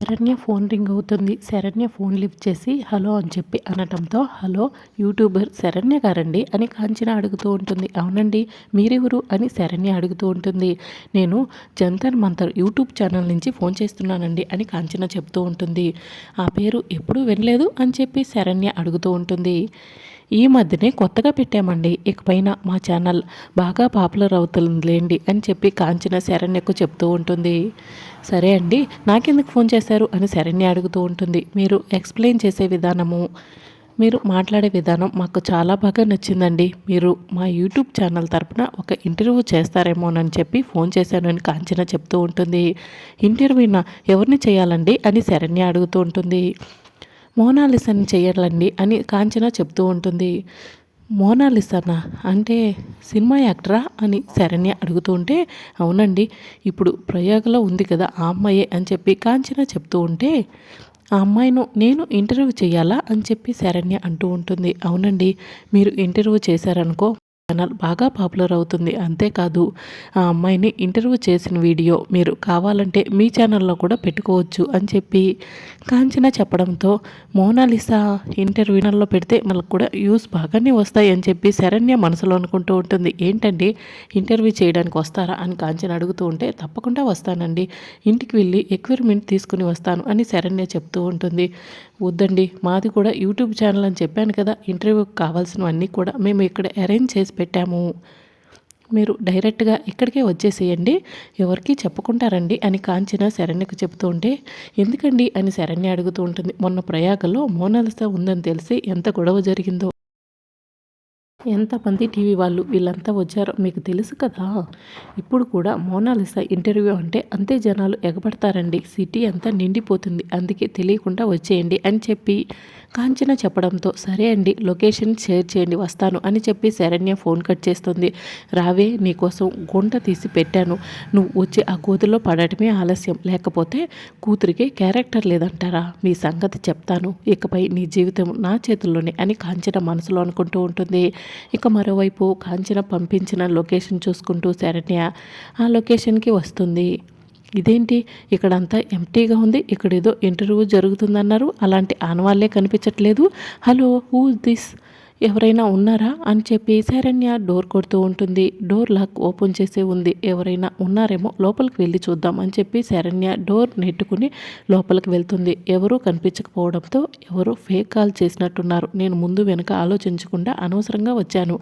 Saranya phone ring అవుతుంది. Saranya phone lift చేసి hello అని చెప్పి అనటంతో హలో యూట్యూబర్ శరణ్య గారండి అని కాంచన అడుగుతూ ఉంటుంది. అవునండి మీరెవరు? అని శరణ్య అడుగుతూ ఉంటుంది. నేను జంతర్ మంతర్ యూట్యూబ్ ఛానల్ నుంచి ఫోన్ చేస్తున్నానండి అని కాంచన చెప్తూ ఉంటుంది. ఆ పేరు ఎప్పుడూ వినలేదు అని చెప్పి శరణ్య అడుగుతూ ఉంటుంది. ఈ మధ్యనే కొత్తగా పెట్టామండి. ఇకపైన మా ఛానల్ బాగా పాపులర్ అవుతుందిలేండి అని చెప్పి కాంచన శరణ్యకు చెప్తూ ఉంటుంది. సరే అండి నాకెందుకు ఫోన్ చేశారు అని శరణ్య అడుగుతూ ఉంటుంది. మీరు ఎక్స్ప్లెయిన్ చేసే విధానము మీరు మాట్లాడే విధానం మాకు చాలా బాగా నచ్చిందండి. మీరు మా యూట్యూబ్ ఛానల్ తరపున ఒక ఇంటర్వ్యూ చేస్తారేమోనని చెప్పి ఫోన్ చేశాను అని కాంచన చెప్తూ ఉంటుంది. ఇంటర్వ్యూనా ఎవరిని చేయాలండి అని శరణ్య అడుగుతూ ఉంటుంది. మోనాలిసని చేయాలండి అని కాంచన చెప్తూ ఉంటుంది. మోనాలిసానా? అంటే సినిమా యాక్టరా అని శరణ్య అడుగుతూ ఉంటే అవునండి ఇప్పుడు ప్రయోగలో ఉంది కదా ఆ అమ్మాయే అని చెప్పి కాంచన చెప్తూ ఉంటే ఆ అమ్మాయిను నేను ఇంటర్వ్యూ చేయాలా అని చెప్పి శరణ్య అంటూ ఉంటుంది. అవునండి మీరు ఇంటర్వ్యూ చేశారనుకో ఛానల్ బాగా పాపులర్ అవుతుంది. అంతేకాదు ఆ అమ్మాయిని ఇంటర్వ్యూ చేసిన వీడియో మీరు కావాలంటే మీ ఛానల్లో కూడా పెట్టుకోవచ్చు అని చెప్పి కాంచన చెప్పడంతో మోనాలిసా ఇంటర్వ్యూనల్లో పెడితే మనకు కూడా యూస్ బాగానే వస్తాయి అని చెప్పి శరణ్య మనసులో అనుకుంటూ ఉంటుంది. ఏంటండి? ఇంటర్వ్యూ చేయడానికి వస్తారా? అని కాంచన అడుగుతూ ఉంటే తప్పకుండా వస్తానండి. ఇంటికి వెళ్ళి ఎక్విప్మెంట్ తీసుకుని వస్తాను అని శరణ్య చెప్తూ ఉంటుంది. వద్దండి. మాది కూడా యూట్యూబ్ ఛానల్ అని చెప్పాను కదా ఇంటర్వ్యూకి కావాల్సినవన్నీ కూడా మేము ఇక్కడ అరేంజ్ చేసి పెట్టాము. మీరు డైరెక్ట్గా ఇక్కడికే వచ్చేసేయండి ఎవరికి చెప్పుకుంటారండి అని కాంచన శరణ్యకు చెబుతూ ఉంటే ఎందుకండి అని శరణ్య అడుగుతూ ఉంటుంది. మొన్న ప్రయాగలో మోనాలిసా ఉందని తెలిసి ఎంత గొడవ జరిగిందో. ఎంతమంది టీవీ వాళ్ళు వీళ్ళంతా వచ్చారో మీకు తెలుసు కదా? ఇప్పుడు కూడా మోనాలిసా ఇంటర్వ్యూ అంటే అంతే జనాలు ఎగబడతారండి. సిటీ అంతా నిండిపోతుంది. అందుకే తెలియకుండా వచ్చేయండి అని చెప్పి కాంచన చెప్పడంతో సరే అండి లొకేషన్ షేర్ చేయండి వస్తాను అని చెప్పి శరణ్య ఫోన్ కట్ చేస్తుంది. రావే నీకోసం గుంట తీసి పెట్టాను. నువ్వు వచ్చి ఆ గోతిలో పడటమే ఆలస్యం. లేకపోతే కూతురికి క్యారెక్టర్ లేదంటారా? మీ సంగతి చెప్తాను. ఇకపై నీ జీవితం నా చేతుల్లోనే అని కాంచన మనసులో అనుకుంటూ ఉంటుంది. ఇక మరోవైపు కాంచన పంపించిన లొకేషన్ చూసుకుంటూ శరణ్య ఆ లొకేషన్కి వస్తుంది. ఇదేంటి? ఇక్కడంతా ఎంటీగా ఉంది. ఇక్కడ ఏదో ఇంటర్వ్యూ జరుగుతుందన్నారు. అలాంటి ఆనవాళ్ళే కనిపించట్లేదు. హలో హూ దిస్ ఎవరైనా ఉన్నారా అని చెప్పి శరణ్య డోర్ కొడుతూ ఉంటుంది. డోర్ లాక్ ఓపెన్ చేసే ఉంది. ఎవరైనా ఉన్నారేమో లోపలికి వెళ్ళి చూద్దాం అని చెప్పి శరణ్య డోర్ నెట్టుకుని లోపలికి వెళ్తుంది. ఎవరూ కనిపించకపోవడంతో ఎవరో ఫేక్ కాల్ చేసినట్టున్నారు. నేను ముందు వెనుక ఆలోచించకుండా అనవసరంగా వచ్చాను.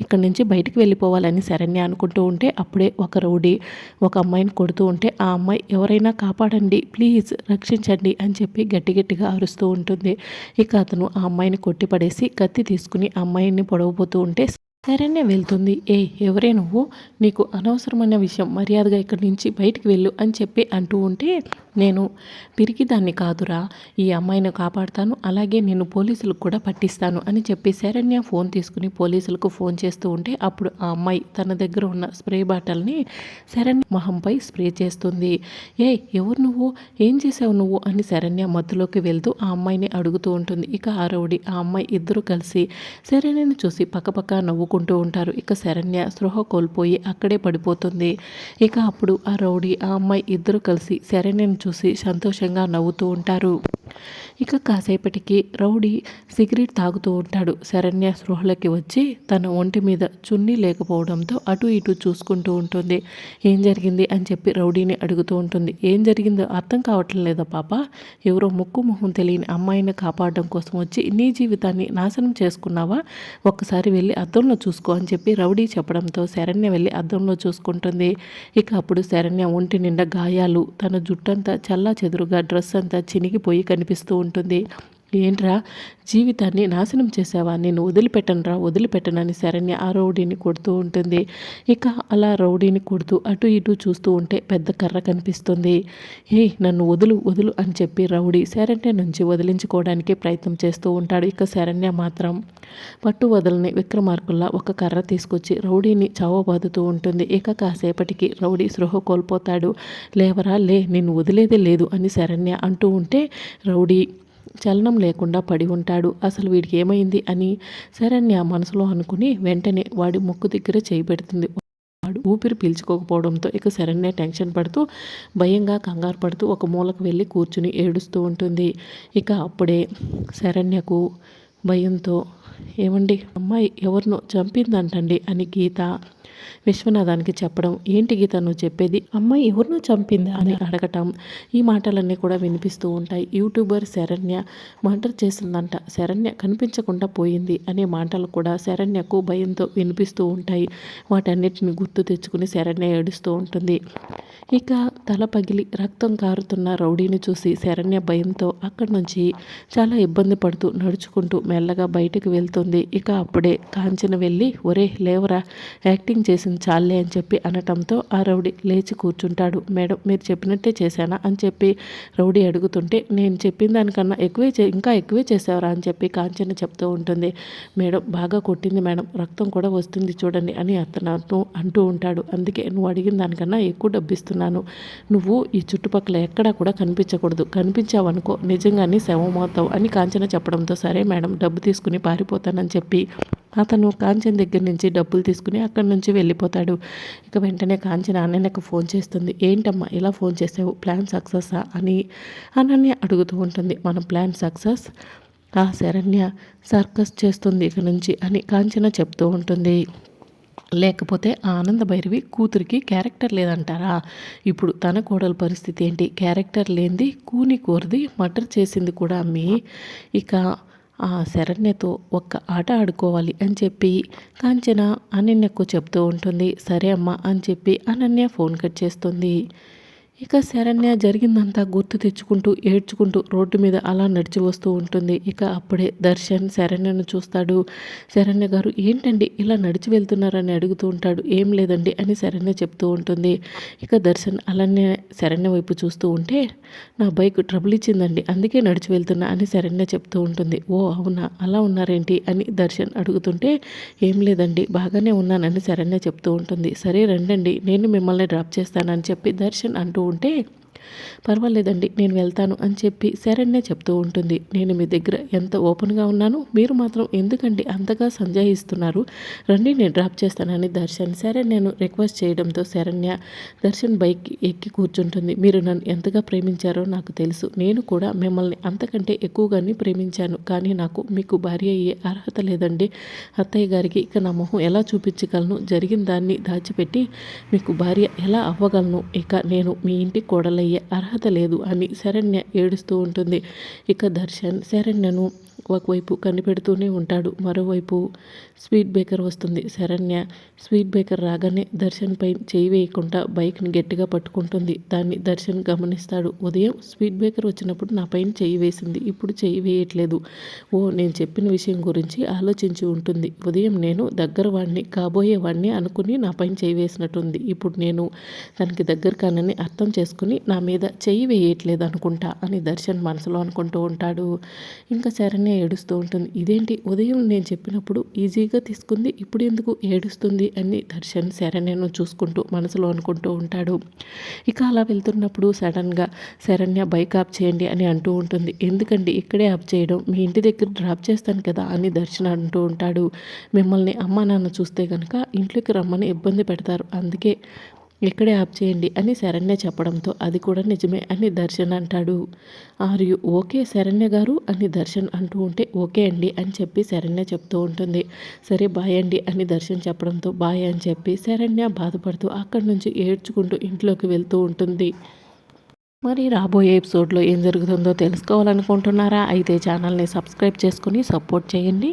ఇక్కడి నుంచి బయటికి వెళ్ళిపోవాలని శరణ్య అనుకుంటూ ఉంటే అప్పుడే ఒక రౌడీ ఒక అమ్మాయిని కొడుతూ ఉంటే ఆ అమ్మాయి ఎవరైనా కాపాడండి ప్లీజ్ రక్షించండి అని చెప్పి గట్టి గట్టిగా అరుస్తూ ఉంటుంది. ఇక అతను ఆ అమ్మాయిని కొట్టిపడేసి కత్తి తీసుకుని తీసుకుని అమ్మాయిని పొడవబోతూ ఉంటే శరణ్య వెళ్తుంది. ఏ ఎవరే నువ్వు? నీకు అనవసరమైన విషయం మర్యాదగా ఇక్కడి నుంచి బయటికి వెళ్ళు అని చెప్పి అంటూ ఉంటే నేను తిరిగి దాన్ని కాదురా ఈ అమ్మాయిని కాపాడుతాను అలాగే నేను పోలీసులకు కూడా పట్టిస్తాను అని చెప్పి శరణ్య ఫోన్ తీసుకుని పోలీసులకు ఫోన్ చేస్తూ ఉంటే అప్పుడు ఆ అమ్మాయి తన దగ్గర ఉన్న స్ప్రే బాటల్ని శరణ్య మొహంపై స్ప్రే చేస్తుంది. ఏ ఎవరు నువ్వు? ఏం చేసావు నువ్వు? అని శరణ్య మధ్యలోకి వెళ్తూ ఆ అమ్మాయిని అడుగుతూ ఉంటుంది. ఇక ఆ రౌడి ఆ అమ్మాయి ఇద్దరు కలిసి శరణ్యను చూసి పక్కపక్క నవ్వుకుంటూ ఉంటారు. ఇక శరణ్య స్పృహ కోల్పోయి అక్కడే పడిపోతుంది. ఇక అప్పుడు ఆ రౌడీ ఆ అమ్మాయి ఇద్దరు కలిసి శరణ్యను చూసి సంతోషంగా నవ్వుతూ ఉంటారు. ఇక కాసేపటికి రౌడీ సిగరెట్ తాగుతూ ఉంటాడు. శరణ్య స్పృహలోకి వచ్చి తన ఒంటి మీద చున్నీ లేకపోవడంతో అటు ఇటు చూసుకుంటూ ఉంటుంది. ఏం జరిగింది అని చెప్పి రౌడీని అడుగుతూ ఉంటుంది. ఏం జరిగిందో అర్థం కావట్లేదు లేదా పాప? ఎవరో ముక్కు మొహం తెలియని అమ్మాయిని కాపాడడం కోసం వచ్చి నీ జీవితాన్ని నాశనం చేసుకున్నావా? ఒక్కసారి వెళ్ళి అద్దంలో చూసుకో అని చెప్పి రౌడీ చెప్పడంతో శరణ్య వెళ్ళి అద్దంలో చూసుకుంటుంది. ఇక అప్పుడు శరణ్య ఒంటి నిండా గాయాలు తన జుట్టంతా చల్లా చెదురుగా డ్రెస్ అంతా చినిగిపోయి కనిపిస్తూ ఉంటుంది. ఏంట్రా? జీవితాన్ని నాశనం చేసావా నేను వదిలిపెట్టనురా వదిలిపెట్టనని శరణ్య ఆ రౌడీని కొడుతూ ఉంటుంది. ఇక అలా రౌడీని కొడుతూ అటు ఇటు చూస్తూ ఉంటే పెద్ద కర్ర కనిపిస్తుంది. ఏ నన్ను వదులు వదులు అని చెప్పి రౌడీ శరణ్య నుంచి వదిలించుకోవడానికి ప్రయత్నం చేస్తూ ఉంటాడు. ఇక శరణ్య మాత్రం పట్టు వదలని విక్రమార్కుల్లా ఒక కర్ర తీసుకొచ్చి రౌడీని చావబాదుతూ ఉంటుంది. ఇక కాసేపటికి రౌడీ సృహ కోల్పోతాడు. లేవరా లే నేను వదిలేదే లేదు అని శరణ్య అంటూ ఉంటే రౌడీ చలనం లేకుండా పడి ఉంటాడు. అసలు వీడికి ఏమైంది అని శరణ్య మనసులో అనుకుని వెంటనే వాడి ముక్కు దగ్గర చేయి పెడుతుంది. వాడు ఊపిరి పీల్చుకోకపోవడంతో ఇక శరణ్య టెన్షన్ పడుతూ భయంగా కంగారు పడుతూ ఒక మూలకు వెళ్ళి కూర్చుని ఏడుస్తూ ఉంటుంది. ఇక అప్పుడే శరణ్యకు భయంతో ఏమండి అమ్మాయి ఎవరినో చంపిందంటండి అని గీత విశ్వనాథానికి చెప్పడం ఏంటి గీత నువ్వు చెప్పేది? అమ్మాయి ఎవరినో చంపిందా? అని అడగటం. ఈ మాటలన్నీ కూడా వినిపిస్తూ ఉంటాయి. యూట్యూబర్ శరణ్య మర్డర్ చేసిందంట శరణ్య కనిపించకుండా పోయింది అనే మాటలు కూడా శరణ్యకు భయంతో వినిపిస్తూ ఉంటాయి. వాటన్నిటిని గుర్తు తెచ్చుకుని శరణ్య ఏడుస్తూ ఉంటుంది. ఇక తల పగిలి రక్తం కారుతున్న రౌడీని చూసి శరణ్య భయంతో అక్కడి నుంచి చాలా ఇబ్బంది పడుతూ నడుచుకుంటూ మెల్లగా బయటకు వెళ్తుంది. ఇక అప్పుడే కాంచన వెళ్ళి ఒరే లేవరా. యాక్టింగ్ చేసింది చాలే అని చెప్పి అనటంతో ఆ రౌడీ లేచి కూర్చుంటాడు. మేడం మీరు చెప్పినట్టే చేశానా? అని చెప్పి రౌడీ అడుగుతుంటే నేను చెప్పిన దానికన్నా ఎక్కువే ఇంకా ఎక్కువే చేసావరా అని చెప్పి కాంచన చెప్తూ ఉంటుంది. మేడం బాగా కొట్టింది మేడం. రక్తం కూడా వస్తుంది చూడండి అని అతను అంటూ ఉంటాడు. అందుకే నువ్వు అడిగిన దానికన్నా ఎక్కువ డబ్బు ఇస్తున్నాను నువ్వు ఈ చుట్టుపక్కల ఎక్కడా కూడా కనిపించకూడదు. కనిపించావనుకో నిజంగానే శవమవుతావు అని కాంచన చెప్పడంతో సరే మేడం డబ్బు తీసుకుని పారిపోతానని చెప్పి అతను కాంచన్ దగ్గర నుంచి డబ్బులు తీసుకుని అక్కడి నుంచి వెళ్ళిపోతాడు. ఇక వెంటనే కాంచన అన్నయ్యకు ఫోన్ చేస్తుంది. ఏంటమ్మా ఇలా ఫోన్ చేసావు? ప్లాన్ సక్సెస్సా? అని అనన్య అడుగుతూ ఉంటుంది. మన ప్లాన్ సక్సెస్ ఆ శరణ్య సర్కస్ చేస్తుంది ఇక నుంచి అని కాంచన చెప్తూ ఉంటుంది. లేకపోతే ఆనంద భైరవి కూతురికి క్యారెక్టర్ లేదంటారా? ఇప్పుడు తన కోడల పరిస్థితి ఏంటి? క్యారెక్టర్ లేనిది కూని కోరిది మటర్ చేసింది కూడా అమ్మి. ఇక ఆ శరణ్యతో ఒక్క ఆట ఆడుకోవాలి అని చెప్పి కాంచన అనన్యకు చెప్తూ ఉంటుంది సరే అమ్మా అని చెప్పి అనన్య ఫోన్ కట్ చేస్తుంది. ఇక శరణ్య జరిగిందంతా గుర్తు తెచ్చుకుంటూ ఏడ్చుకుంటూ రోడ్డు మీద అలా నడిచి వస్తూ ఉంటుంది. ఇక అప్పుడే దర్శన్ శరణ్యను చూస్తాడు. శరణ్య గారు ఏంటండి ఇలా నడిచి వెళ్తున్నారని అడుగుతూ ఉంటాడు. ఏం లేదండి అని శరణ్య చెప్తూ ఉంటుంది. ఇక దర్శన్ అలానే శరణ్య వైపు చూస్తూ ఉంటే నా బైక్ ట్రబుల్ ఇచ్చిందండి అందుకే నడిచి వెళ్తున్నా అని శరణ్య చెప్తూ ఉంటుంది. ఓ అవునా? అలా ఉన్నారేంటి? అని దర్శన్ అడుగుతుంటే ఏం లేదండి బాగానే ఉన్నానని శరణ్య చెప్తూ ఉంటుంది. సరే రండండి. నేను మిమ్మల్ని డ్రాప్ చేస్తానని చెప్పి దర్శన్ అంటూ ఉంటే పర్వాలేదండి నేను వెళ్తాను అని చెప్పి శరణ్య చెప్తూ ఉంటుంది. నేను మీ దగ్గర ఎంత ఓపెన్గా ఉన్నాను మీరు మాత్రం ఎందుకండి అంతగా సంజాయిస్తున్నారు? రండి నేను డ్రాప్ చేస్తానని దర్శన్ శరణ్యను రిక్వెస్ట్ చేయడంతో శరణ్య దర్శన్ బైక్ ఎక్కి కూర్చుంటుంది. మీరు నన్ను ఎంతగా ప్రేమించారో నాకు తెలుసు. నేను కూడా మిమ్మల్ని అంతకంటే ఎక్కువగానే ప్రేమించాను. కానీ నాకు మీకు భార్య అయ్యే అర్హత లేదండి. అత్తయ్య గారికి ఇక నా మొహం ఎలా చూపించగలను? జరిగిన దాన్ని దాచిపెట్టి మీకు భార్య ఎలా అవ్వగలను? ఇక నేను మీ ఇంటి కోడలయ్య. అర్హత లేదు అని శరణ్య ఏడుస్తూ ఉంటుంది. ఇక దర్శన్ శరణ్యను ఒకవైపు కనిపెడుతూనే ఉంటాడు. మరోవైపు స్వీట్ బేకర్ వస్తుంది. శరణ్య స్వీట్ బేకర్ రాగానే దర్శన్ పై చేయి వేయకుండా బైక్ని గట్టిగా పట్టుకుంటుంది. దాన్ని దర్శన్ గమనిస్తాడు. ఉదయం స్వీట్ బేకర్ వచ్చినప్పుడు నా పైన చేయి వేసింది. ఇప్పుడు చేయి వేయట్లేదు. ఓ నేను చెప్పిన విషయం గురించి ఆలోచించి ఉంటుంది. ఉదయం నేను దగ్గర వాడిని కాబోయే వాడిని అనుకుని నా పైన చేయి వేసినట్టుంది. ఇప్పుడు నేను తనకి దగ్గర కానని అర్థం చేసుకుని నా మీద చెయ్యి వేయట్లేదు అనుకుంటా అని దర్శన్ మనసులో అనుకుంటూ ఉంటాడు. ఇంకా శరణ్య ఏడుస్తూ ఉంటుంది. ఇదేంటి? ఉదయం నేను చెప్పినప్పుడు ఈజీగా తీసుకుంది ఇప్పుడు ఎందుకు ఏడుస్తుంది? అని దర్శన్ శరణ్యను చూసుకుంటూ మనసులో అనుకుంటూ ఉంటాడు. ఇక అలా వెళ్తున్నప్పుడు సడన్గా శరణ్య బైక్ ఆప్ చేయండి అని అంటూ ఉంటుంది. ఎందుకండి? ఇక్కడే ఆప్ చేయడం. మీ ఇంటి దగ్గర డ్రాప్ చేస్తాను కదా అని దర్శన్ అంటూ ఉంటాడు. మిమ్మల్ని అమ్మ నాన్న చూస్తే కనుక ఇంట్లోకి రమ్మని ఇబ్బంది పెడతారు. అందుకే ఇక్కడే ఆప్ చేయండి అని శరణ్య చెప్పడంతో అది కూడా నిజమే అని దర్శన్ అంటాడు. ఆర్ యు ఓకే శరణ్య గారు అని దర్శన్ అంటూ ఉంటే ఓకే అండి అని చెప్పి శరణ్య చెప్తూ ఉంటుంది. సరే బాయ్ అండి అని దర్శన్ చెప్పడంతో బాయ్ అని చెప్పి శరణ్య బాధపడుతూ అక్కడి నుంచి ఏడ్చుకుంటూ ఇంట్లోకి వెళ్తూ ఉంటుంది. మరి రాబోయే ఎపిసోడ్లో ఏం జరుగుతుందో తెలుసుకోవాలనుకుంటున్నారా? అయితే ఛానల్ని సబ్స్క్రైబ్ చేసుకుని సపోర్ట్ చేయండి.